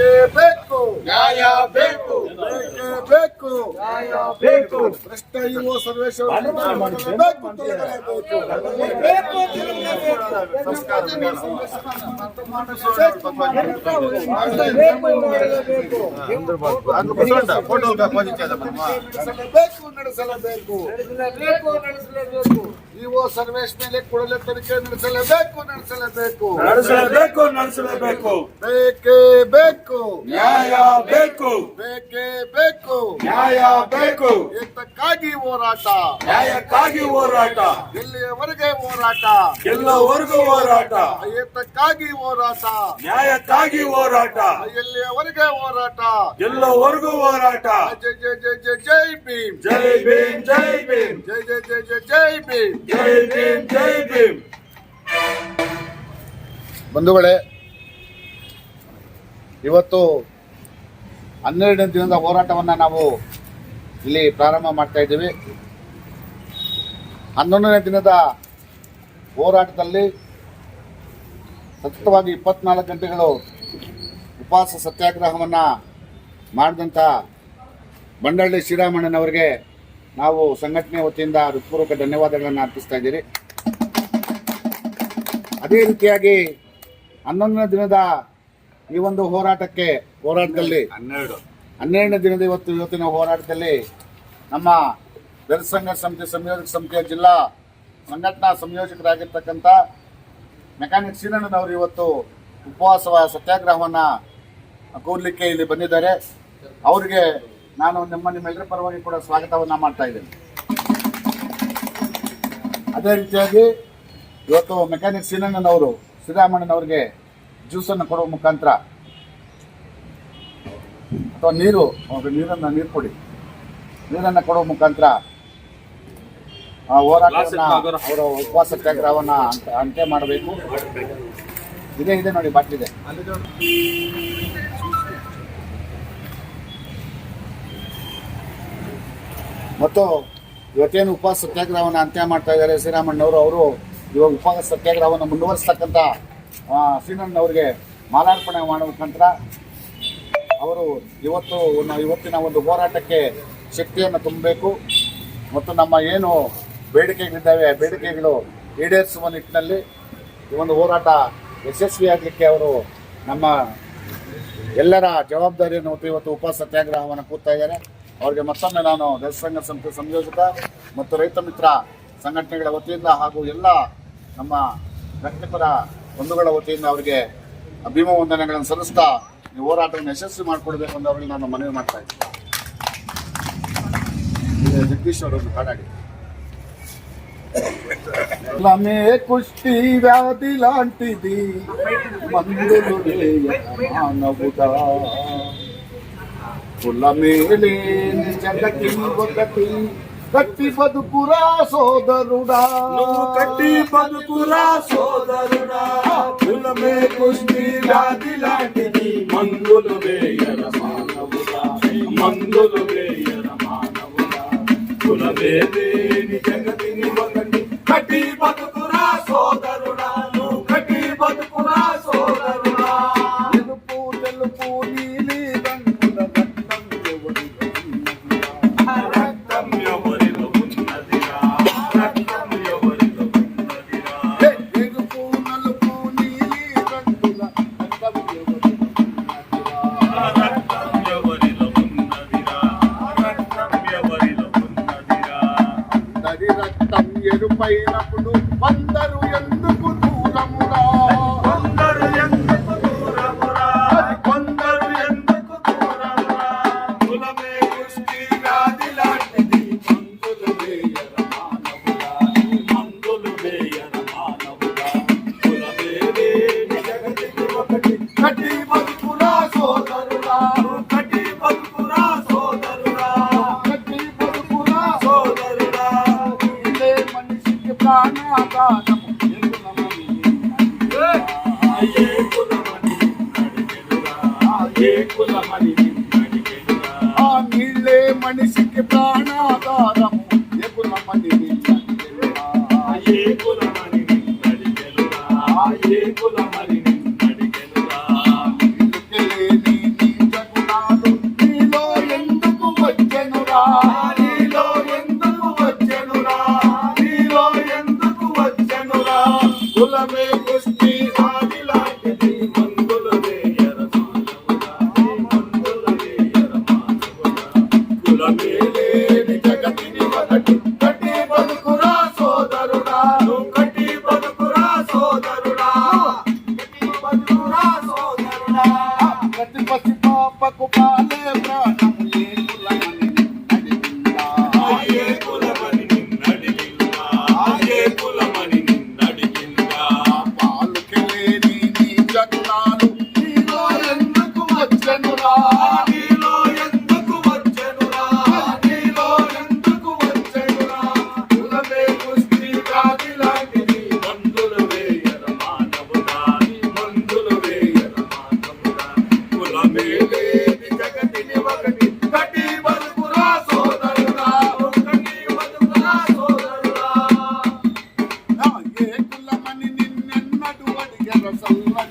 Yeah. ಬೇಕು ಭ್ರಷ್ಟ ಯುವ ಸರ್ವೇಶ್ವರ ಬೇಕು ಬೇಕು ನಡೆಸಲೇಬೇಕು ಇಒ ಸರ್ವೇಶ್ ಮೇಲೆ ಕೂಡಲೇ ತನಿಖೆ ನಡೆಸಲೇಬೇಕು ನಡೆಸಲೇಬೇಕು ನಡೆಸಲೇಬೇಕು ನಡೆಸಲೇಬೇಕು. ಬೇಕೇ ಬೇಕು. ನ್ಯಾಯ ಬೇಕು. ಬೇಕೇ ಬೇಕು. ನ್ಯಾಯ ಬೇಕು. ಏತಕ್ಕಾಗಿ ಹೋರಾಟ. ನ್ಯಾಯಕ್ಕಾಗಿ ಹೋರಾಟ. ಎಲ್ಲಿಯವರೆಗೆ ಹೋರಾಟ. ಎಲ್ಲವರೆಗೂ ಹೋರಾಟ. ಏತಕ್ಕಾಗಿ ಹೋರಾಟ. ನ್ಯಾಯಕ್ಕಾಗಿ ಹೋರಾಟ. ಎಲ್ಲಿಯವರೆಗೆ ಹೋರಾಟ. ಎಲ್ಲವರೆಗೂ ಹೋರಾಟ. ಜೈ ಜೈ ಜೈ ಜೈ ಜೈ ಭೀಮ್. ಜೈ ಭೀಮ್ ಜೈ ಭೀಮ್. ಜೈ ಜೈ ಜೈ ಜೈ ಜೈ ಭೀಮ್. ಜೈ ಭೀಮ್ ಜೈ ಭೀಮ್. ಬಂಧುಗಳೇ ಇವತ್ತು ಹನ್ನೆರಡನೇ ದಿನದ ಹೋರಾಟವನ್ನು ನಾವು ಇಲ್ಲಿ ಪ್ರಾರಂಭ ಮಾಡ್ತಾ ಇದ್ದೀವಿ. ಹನ್ನೊಂದನೇ ದಿನದ ಹೋರಾಟದಲ್ಲಿ ಸತತವಾಗಿ ಇಪ್ಪತ್ನಾಲ್ಕು ಗಂಟೆಗಳು ಉಪವಾಸ ಸತ್ಯಾಗ್ರಹವನ್ನು ಮಾಡಿದಂಥ ಬಂಡಳ್ಳಿ ಶ್ರೀರಾಮಣ್ಣನವರಿಗೆ ನಾವು ಸಂಘಟನೆ ವತಿಯಿಂದ ಹೃತ್ಪೂರ್ವಕ ಧನ್ಯವಾದಗಳನ್ನು ಅರ್ಪಿಸ್ತಾ ಇದ್ದೀರಿ. ಅದೇ ರೀತಿಯಾಗಿ ಹನ್ನೊಂದನೇ ದಿನದ ಈ ಒಂದು ಹೋರಾಟಕ್ಕೆ ಹೋರಾಟದಲ್ಲಿ ಹನ್ನೆರಡು. ಹನ್ನೆರಡನೇ ದಿನದ ಇವತ್ತು ಇವತ್ತಿನ ಹೋರಾಟದಲ್ಲಿ ನಮ್ಮ ಜನಸಂಘ ಸಮಿತಿ ಸಂಯೋಜಕ ಸಮಿತಿಯ ಜಿಲ್ಲಾ ಸಂಘಟನಾ ಸಂಯೋಜಕರಾಗಿರ್ತಕ್ಕಂಥ ಮೆಕ್ಯಾನಿಕ್ ಶ್ರೀರಣ್ಣನವರು ಇವತ್ತು ಉಪವಾಸ ಸತ್ಯಾಗ್ರಹವನ್ನು ಕೂರ್ಲಿಕ್ಕೆ ಇಲ್ಲಿ ಬಂದಿದ್ದಾರೆ. ಅವರಿಗೆ ನಾನು ನಿಮ್ಮ ನಿಮ್ಮೆಲ್ಲರ ಪರವಾಗಿ ಕೂಡ ಸ್ವಾಗತವನ್ನು ಮಾಡ್ತಾ ಇದ್ದೇನೆ. ಅದೇ ರೀತಿಯಾಗಿ ಇವತ್ತು ಮೆಕ್ಯಾನಿಕ್ ಶ್ರೀರಣ್ಣನವರು ಶ್ರೀರಾಮಣ್ಣನವರಿಗೆ ಜ್ಯೂಸನ್ನು ಕೊಡುವ ಮುಖಾಂತರ ಅಥವಾ ನೀರು ಅವ್ರಿಗೆ ನೀರನ್ನು ನೀರು ಕೊಡಿ. ನೀರನ್ನು ಕೊಡೋ ಮುಖಾಂತರ ಆ ಹೋರಾಟವನ್ನ ಅವರ ಉಪವಾಸ ಸತ್ಯಾಗ್ರಹವನ್ನ ಅಂತ್ಯ- ಮಾಡಬೇಕು. ಇದೆ ಇದೆ ನೋಡಿ ಬಾಟ್ಲಿದೆ ಮತ್ತು ಇವತ್ತೇನು ಉಪವಾಸ ಸತ್ಯಾಗ್ರಹವನ್ನು ಅಂತ್ಯ ಮಾಡ್ತಾ ಇದ್ದಾರೆ ಶ್ರೀರಾಮಣ್ಣವರು ಅವರು ಇವಾಗ ಉಪವಾಸ ಸತ್ಯಾಗ್ರಹವನ್ನು ಮುಂದುವರಿಸ್ತಕ್ಕಂಥ ಶ್ರೀರಾಮಣ್ಣವ್ರಿಗೆ ಮಾಲಾರ್ಪಣೆ ಮಾಡುವ ಮುಖಾಂತರ ಅವರು ಇವತ್ತು ಇವತ್ತಿನ ಒಂದು ಹೋರಾಟಕ್ಕೆ ಶಕ್ತಿಯನ್ನು ತುಂಬಬೇಕು. ಮತ್ತು ನಮ್ಮ ಏನು ಬೇಡಿಕೆಗಳಿದ್ದಾವೆ ಬೇಡಿಕೆಗಳು ಈಡೇರಿಸುವ ನಿಟ್ಟಿನಲ್ಲಿ ಈ ಒಂದು ಹೋರಾಟ ಯಶಸ್ವಿಯಾಗಲಿಕ್ಕೆ ಅವರು ನಮ್ಮ ಎಲ್ಲರ ಜವಾಬ್ದಾರಿಯನ್ನು ಇವತ್ತು ಉಪ ಸತ್ಯಾಗ್ರಹವನ್ನು ಕೂರ್ತಾ ಇದ್ದಾರೆ. ಅವರಿಗೆ ಮತ್ತೊಮ್ಮೆ ನಾನು ದರ್ಶನ ಸಂಸ್ಥೆ ಸಂಯೋಜಕ ಮತ್ತು ರೈತ ಮಿತ್ರ ಸಂಘಟನೆಗಳ ವತಿಯಿಂದ ಹಾಗೂ ಎಲ್ಲ ನಮ್ಮ ವೃತ್ತಿಪರ ಬಂಧುಗಳ ವತಿಯಿಂದ ಅವರಿಗೆ ಭೀಮ ವಂದನೆಗಳನ್ನು ಸಲ್ಲಿಸ್ತಾ ಈ ಹೋರಾಟವನ್ನು ಯಶಸ್ವಿ ಮಾಡಿಕೊಡ್ಬೇಕು ಅಂತ ಅವರಿಗೆ ನಾನು ಮನವಿ ಮಾಡ್ತಾ ಇದ್ದೀನಿ ಈಗ ಜಗದೀಶ್ ಅವರೊಂದು ಹಾಡಾಡಿ లమే కుష్టి వ్యాధి లాంటిది మందులు లేయ మానవుడా కులమే లేని జగతి ఒకటి కట్టి బతుకురా సోదరుడా. నువ్వు కట్టి బతుకురా సోదరుడా. కులమే కుష్టి వ్యాధి లాంటిది. మందులు వేయర మానవుడా. మందులు వేయర మానవుడా. కులమే దేని ఎరుపైనప్పుడు అందరూ ఎందుకు దూరము? Aye, solamente Gott, was